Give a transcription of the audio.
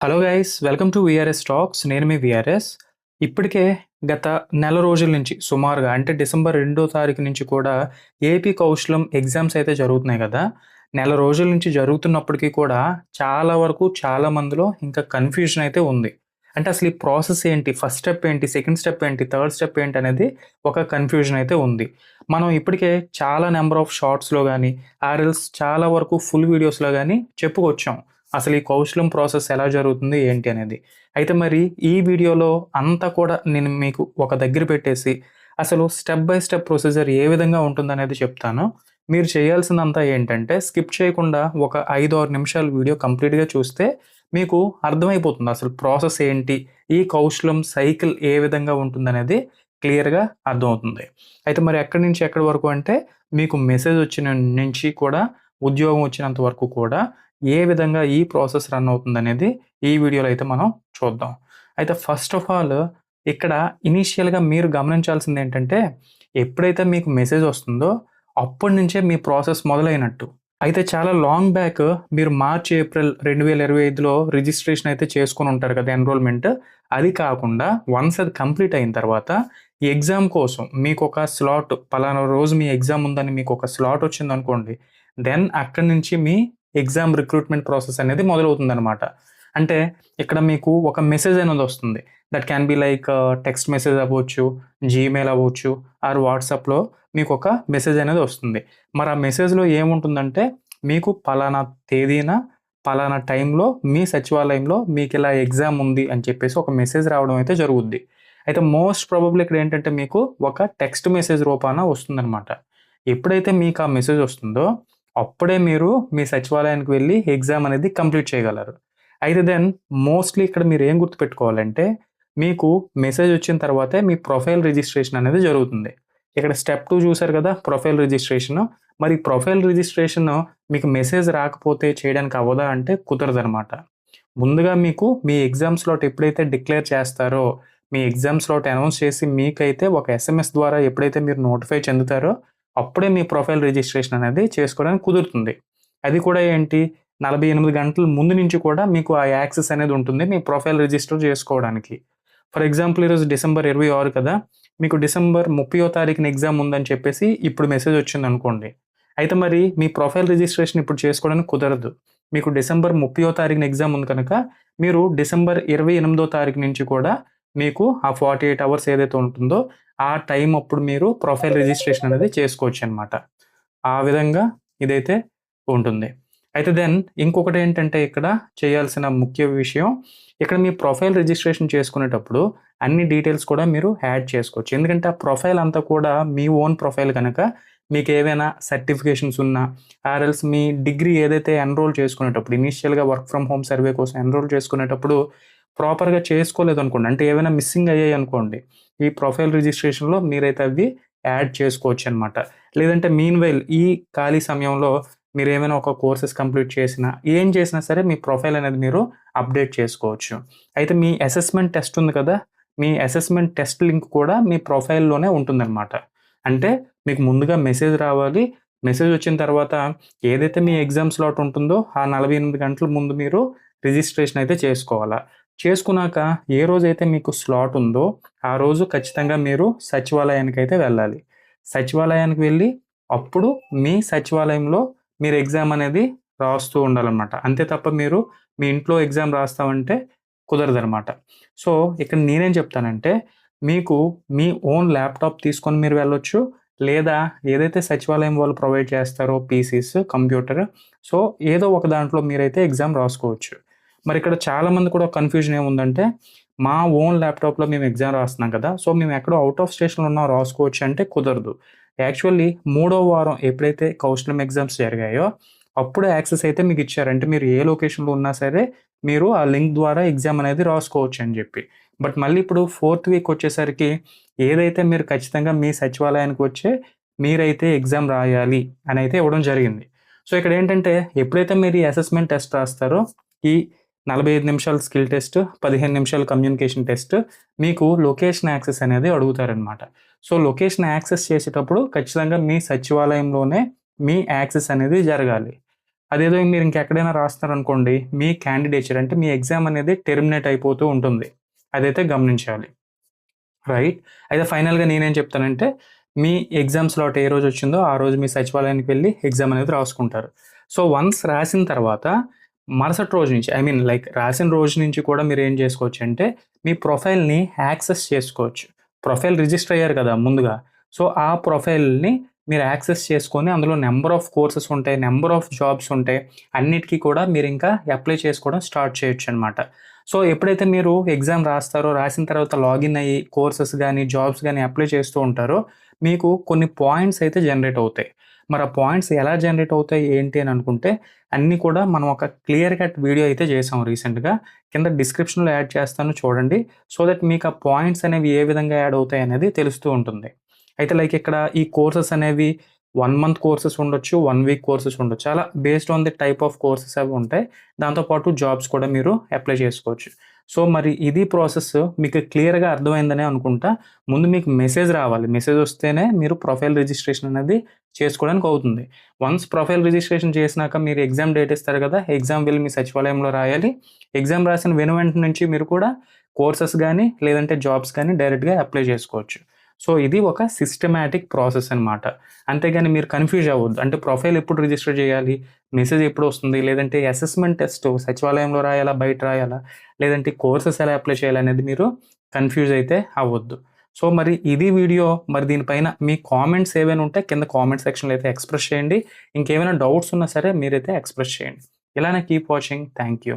Hello guys welcome to VRS talks నేను మీ VRS ఇప్పటికే గత నెల రోజుల నుంచి సుమారుగా అంటే డిసెంబర్ రెండో తారీఖు నుంచి కూడా ఏపీ కౌశలం ఎగ్జామ్స్ అయితే జరుగుతున్నాయి కదా. నెల రోజుల నుంచి జరుగుతున్నప్పటికీ కూడా చాలా వరకు చాలా మందిలో ఇంకా కన్ఫ్యూజన్ అయితే ఉంది. అంటే అసలు ఈ ప్రాసెస్ ఏంటి? ఫస్ట్ స్టెప్ ఏంటి? సెకండ్ స్టెప్ ఏంటి? థర్డ్ స్టెప్ ఏంటి? అనేది ఒక కన్ఫ్యూజన్ అయితే ఉంది. మనం ఇప్పటికే చాలా నెంబర్ ఆఫ్ షార్ట్స్లో కానీ ఆర్ఎల్స్ చాలా వరకు ఫుల్ వీడియోస్లో కానీ చెప్పుకొచ్చాం. అసలు ఈ కౌశలం ప్రాసెస్ ఎలా జరుగుతుంది ఏంటి అనేది. అయితే మరి ఈ వీడియోలో అంతా కూడా నేను మీకు ఒక దగ్గర పెట్టేసి అసలు స్టెప్ బై స్టెప్ ప్రొసీజర్ ఏ విధంగా ఉంటుందనేది చెప్తాను. మీరు చేయాల్సిందంతా ఏంటంటే స్కిప్ చేయకుండా ఒక ఐదు ఆరు నిమిషాల వీడియో కంప్లీట్గా చూస్తే మీకు అర్థమైపోతుంది అసలు ప్రాసెస్ ఏంటి ఈ కౌశలం సైకిల్ ఏ విధంగా ఉంటుందనేది క్లియర్గా అర్థమవుతుంది. అయితే మరి ఎక్కడి నుంచి ఎక్కడి వరకు అంటే మీకు మెసేజ్ వచ్చిన నుంచి కూడా ఉద్యోగం వచ్చినంత వరకు కూడా ఏ విధంగా ఈ ప్రాసెస్ రన్ అవుతుంది అనేది ఈ వీడియోలో అయితే మనం చూద్దాం. అయితే ఫస్ట్ ఆఫ్ ఆల్ ఇక్కడ ఇనీషియల్గా మీరు గమనించాల్సింది ఏంటంటే ఎప్పుడైతే మీకు మెసేజ్ వస్తుందో అప్పటి నుంచే మీ ప్రాసెస్ మొదలైనట్టు. అయితే చాలా లాంగ్ బ్యాక్ మీరు మార్చ్ ఏప్రిల్ రెండు వేల ఇరవై ఐదులో రిజిస్ట్రేషన్ అయితే చేసుకుని ఉంటారు కదా ఎన్రోల్మెంట్. అది కాకుండా వన్స్ అది కంప్లీట్ అయిన తర్వాత ఈ ఎగ్జామ్ కోసం మీకు ఒక స్లాట్ పలానా రోజు మీ ఎగ్జామ్ ఉందని మీకు ఒక స్లాట్ వచ్చింది అనుకోండి దెన్ అక్కడి నుంచి మీ ఎగ్జామ్ రిక్రూట్మెంట్ ప్రాసెస్ అనేది మొదలవుతుంది అనమాట అంటే ఇక్కడ మీకు ఒక మెసేజ్ అనేది వస్తుంది. That can be like text message అవ్వచ్చు జీమెయిల్ అవ్వచ్చు ఆర్ వాట్సాప్లో మీకు ఒక మెసేజ్ అనేది వస్తుంది. మరి ఆ మెసేజ్లో ఏముంటుందంటే మీకు పలానా తేదీన పలానా టైంలో మీ సచివాలయంలో మీకు ఇలా ఎగ్జామ్ ఉంది అని చెప్పేసి ఒక మెసేజ్ రావడం అయితే జరుగుద్ది. అయితే మోస్ట్ ప్రాబబ్లీ ఇక్కడ ఏంటంటే మీకు ఒక టెక్స్ట్ మెసేజ్ రూపాన వస్తుందన్నమాట. ఎప్పుడైతే మీకు ఆ మెసేజ్ వస్తుందో అప్పుడే మీరు మీ సచివాలయానికి వెళ్ళి ఎగ్జామ్ అనేది కంప్లీట్ చేయగలరు. అయితే దెన్ మోస్ట్లీ ఇక్కడ మీరు ఏం గుర్తుపెట్టుకోవాలంటే మీకు మెసేజ్ వచ్చిన తర్వాతే మీ ప్రొఫైల్ రిజిస్ట్రేషన్ అనేది జరుగుతుంది. ఇక్కడ స్టెప్ టూ చూసారు కదా ప్రొఫైల్ రిజిస్ట్రేషన్. మరి ప్రొఫైల్ రిజిస్ట్రేషన్ మీకు మెసేజ్ రాకపోతే చేయడానికి అవ్వదా అంటే కుదరదు అనమాట ముందుగా మీకు మీ ఎగ్జామ్ స్లాట్ ఎప్పుడైతే డిక్లేర్ చేస్తారో మీ ఎగ్జామ్ స్లాట్ అనౌన్స్ చేసి మీకైతే ఒక ఎస్ఎంఎస్ ద్వారా ఎప్పుడైతే మీరు నోటిఫై చెందుతారో అప్పుడే మీ ప్రొఫైల్ రిజిస్ట్రేషన్ అనేది చేసుకోవడానికి కుదురుతుంది. అది కూడా ఏంటి? నలభై ఎనిమిది గంటల ముందు నుంచి కూడా మీకు ఆ యాక్సెస్ అనేది ఉంటుంది మీ ప్రొఫైల్ రిజిస్టర్ చేసుకోవడానికి. ఫర్ ఎగ్జాంపుల్ ఈరోజు డిసెంబర్ ఇరవై ఆరు కదా మీకు డిసెంబర్ ముప్పయో తారీఖున ఎగ్జామ్ ఉందని చెప్పేసి ఇప్పుడు మెసేజ్ వచ్చింది అనుకోండి. అయితే మరి మీ ప్రొఫైల్ రిజిస్ట్రేషన్ ఇప్పుడు చేసుకోవడానికి కుదరదు. మీకు డిసెంబర్ ముప్పయో తారీఖున ఎగ్జామ్ ఉంది కనుక మీరు డిసెంబర్ ఇరవై ఎనిమిదో తారీఖు నుంచి కూడా మీకు ఆ ఫార్టీ ఎయిట్ అవర్స్ ఏదైతే ఉంటుందో ఆ టైం అప్పుడు మీరు ప్రొఫైల్ రిజిస్ట్రేషన్ అనేది చేసుకోవచ్చు అనమాట ఆ విధంగా ఇదైతే ఉంటుంది. అయితే దెన్ ఇంకొకటి ఏంటంటే ఇక్కడ చేయాల్సిన ముఖ్య విషయం ఇక్కడ మీ ప్రొఫైల్ రిజిస్ట్రేషన్ చేసుకునేటప్పుడు అన్ని డీటెయిల్స్ కూడా మీరు యాడ్ చేసుకోవచ్చు. ఎందుకంటే ఆ ప్రొఫైల్ అంతా కూడా మీ ఓన్ ప్రొఫైల్ కనుక మీకు ఏవైనా సర్టిఫికేషన్స్ ఉన్నా ఆర్ఎల్స్ మీ డిగ్రీ ఏదైతే ఎన్రోల్ చేసుకునేటప్పుడు ఇనీషియల్గా వర్క్ ఫ్రమ్ హోమ్ సర్వే కోసం ఎన్రోల్ చేసుకునేటప్పుడు ప్రాపర్గా చేసుకోలేదు అనుకోండి అంటే ఏమైనా మిస్సింగ్ అయ్యాయి అనుకోండి ఈ ప్రొఫైల్ రిజిస్ట్రేషన్లో మీరైతే అవి యాడ్ చేసుకోవచ్చు అనమాట లేదంటే మీన్ వైల్ ఈ ఖాళీ సమయంలో మీరు ఏమైనా ఒక కోర్సెస్ కంప్లీట్ చేసినా ఏం చేసినా సరే మీ ప్రొఫైల్ అనేది మీరు అప్డేట్ చేసుకోవచ్చు. అయితే మీ అసెస్మెంట్ టెస్ట్ ఉంది కదా మీ అసెస్మెంట్ టెస్ట్ లింక్ కూడా మీ ప్రొఫైల్లోనే ఉంటుందన్నమాట అంటే మీకు ముందుగా మెసేజ్ రావాలి మెసేజ్ వచ్చిన తర్వాత ఏదైతే మీ ఎగ్జామ్ స్లాట్ ఉంటుందో ఆ నలభై ఎనిమిది గంటల ముందు మీరు రిజిస్ట్రేషన్ అయితే చేసుకోవాలా. చేసుకున్నాక ఏ రోజైతే మీకు స్లాట్ ఉందో ఆ రోజు ఖచ్చితంగా మీరు సచివాలయానికి అయితే వెళ్ళాలి. సచివాలయానికి వెళ్ళి అప్పుడు మీ సచివాలయంలో మీరు ఎగ్జామ్ అనేది రాస్తూ ఉండాలన్నమాట. అంతే తప్ప మీరు మీ ఇంట్లో ఎగ్జామ్ రాస్తామంటే కుదరదనమాట సో ఇక్కడ నేనేం చెప్తానంటే మీకు మీ ఓన్ ల్యాప్టాప్ తీసుకొని మీరు వెళ్ళొచ్చు. లేదా ఏదైతే సచివాలయం వాళ్ళు ప్రొవైడ్ చేస్తారో పీసీస్ కంప్యూటర్ సో ఏదో ఒక దాంట్లో మీరైతే ఎగ్జామ్ రాసుకోవచ్చు. మరి ఇక్కడ చాలామంది కూడా కన్ఫ్యూజన్ ఏముందంటే మా ఓన్ ల్యాప్టాప్లో మేము ఎగ్జామ్ రాస్తున్నాం కదా సో మేము ఎక్కడో అవుట్ ఆఫ్ స్టేషన్లో ఉన్నా రాసుకోవచ్చు అంటే కుదరదు. యాక్చువల్లీ మూడో వారం ఎప్పుడైతే కౌశలం ఎగ్జామ్స్ జరిగాయో అప్పుడు యాక్సెస్ అయితే మీకు ఇచ్చారంటే మీరు ఏ లొకేషన్లో ఉన్నా సరే మీరు ఆ లింక్ ద్వారా ఎగ్జామ్ అనేది రాసుకోవచ్చు అని చెప్పి. బట్ మళ్ళీ ఇప్పుడు ఫోర్త్ వీక్ వచ్చేసరికి ఏదైతే మీరు ఖచ్చితంగా మీ సచివాలయానికి వచ్చే మీరైతే ఎగ్జామ్ రాయాలి అని అయితే ఇవ్వడం జరిగింది. సో ఇక్కడ ఏంటంటే ఎప్పుడైతే మీరు ఈ అసెస్మెంట్ టెస్ట్ రాస్తారో ఈ నలభై ఐదు నిమిషాలు స్కిల్ టెస్ట్ పదిహేను నిమిషాలు కమ్యూనికేషన్ టెస్ట్ మీకు లొకేషన్ యాక్సెస్ అనేది అడుగుతారనమాట సో లొకేషన్ యాక్సెస్ చేసేటప్పుడు ఖచ్చితంగా మీ సచివాలయంలోనే మీ యాక్సెస్ అనేది జరగాలి. అదేదో మీరు ఇంకెక్కడైనా రాస్తున్నారనుకోండి మీ క్యాండిడేచర్ అంటే మీ ఎగ్జామ్ అనేది టెర్మినేట్ అయిపోతూ ఉంటుంది. అదైతే గమనించాలి. రైట్ అయితే ఫైనల్గా నేనేం చెప్తానంటే మీ ఎగ్జామ్ స్లాట్ ఏ రోజు వచ్చిందో ఆ రోజు మీ సచివాలయానికి వెళ్ళి ఎగ్జామ్ అనేది రాసుకుంటారు. సో వన్స్ రాసిన తర్వాత మరుసటి రోజు నుంచి ఐ మీన్ లైక్ రాసిన రోజు నుంచి కూడా మీరు ఏం చేసుకోవచ్చు అంటే మీ ప్రొఫైల్ని యాక్సెస్ చేసుకోవచ్చు. ప్రొఫైల్ రిజిస్టర్ అయ్యారు కదా ముందుగా. సో ఆ ప్రొఫైల్ని మీరు యాక్సెస్ చేసుకొని అందులో నెంబర్ ఆఫ్ కోర్సెస్ ఉంటాయి నెంబర్ ఆఫ్ జాబ్స్ ఉంటాయి అన్నిటికీ కూడా మీరు ఇంకా అప్లై చేసుకోవడం స్టార్ట్ చేయొచ్చు అనమాట సో ఎప్పుడైతే మీరు ఎగ్జామ్ రాస్తారో రాసిన తర్వాత లాగిన్ అయ్యి కోర్సెస్ కానీ జాబ్స్ కానీ అప్లై చేస్తూ ఉంటారో మీకు కొన్ని పాయింట్స్ అయితే జనరేట్ అవుతాయి. మరి ఆ పాయింట్స్ ఎలా జనరేట్ అవుతాయి ఏంటి అని అనుకుంటే అన్నీ కూడా మనం ఒక క్లియర్ కట్ వీడియో అయితే చేసాం రీసెంట్గా. కింద డిస్క్రిప్షన్లో యాడ్ చేస్తాను చూడండి. సో దట్ మీకు ఆ పాయింట్స్ అనేవి ఏ విధంగా యాడ్ అవుతాయి అనేది తెలుస్తూ ఉంటుంది. అయితే లైక్ ఇక్కడ ఈ కోర్సెస్ అనేవి వన్ మంత్ కోర్సెస్ ఉండొచ్చు వన్ వీక్ కోర్సెస్ ఉండొచ్చు. అలా based on the type of courses అవి ఉంటాయి. దాంతోపాటు జాబ్స్ కూడా మీరు అప్లై చేసుకోవచ్చు. సో మరి ఇది ప్రాసెస్ మీకు క్లియర్గా అర్థమైందనే అనుకుంటా. ముందు మీకు మెసేజ్ రావాలి. మెసేజ్ వస్తేనే మీరు ప్రొఫైల్ రిజిస్ట్రేషన్ అనేది చేసుకోవడానికి అవుతుంది. వన్స్ ప్రొఫైల్ రిజిస్ట్రేషన్ చేసినాక మీరు ఎగ్జామ్ డేట్ ఇస్తారు కదా ఎగ్జామ్ వెళ్ళి మీ సచివాలయంలో రాయాలి. ఎగ్జామ్ రాసిన వెను వెంట నుంచి మీరు కూడా కోర్సెస్ కానీ లేదంటే జాబ్స్ కానీ డైరెక్ట్గా అప్లై చేసుకోవచ్చు. సో ఇది ఒక సిస్టమాటిక్ ప్రాసెస్ అనమాట అంతేగాని మీరు కన్ఫ్యూజ్ అవ్వద్దు. అంటే ప్రొఫైల్ ఎప్పుడు రిజిస్టర్ చేయాలి? మెసేజ్ ఎప్పుడు వస్తుంది? లేదంటే అసెస్మెంట్ టెస్ట్ సచివాలయంలో రాయాలా? బయట రాయాలా? లేదంటే కోర్సెస్ ఎలా అప్లై చేయాలి అనేది మీరు కన్ఫ్యూజ్ అయితే అవ్వద్దు. సో మరి ఇది వీడియో మరి దీనిపైన మీ కామెంట్స్ ఏవైనా ఉంటే కింద కామెంట్ సెక్షన్లో అయితే ఎక్స్ప్రెస్ చేయండి. ఇంకేమైనా డౌట్స్ ఉన్నా సరే మీరైతే ఎక్స్ప్రెస్ చేయండి. ఇలానే కీప్ వాచింగ్ థ్యాంక్ యూ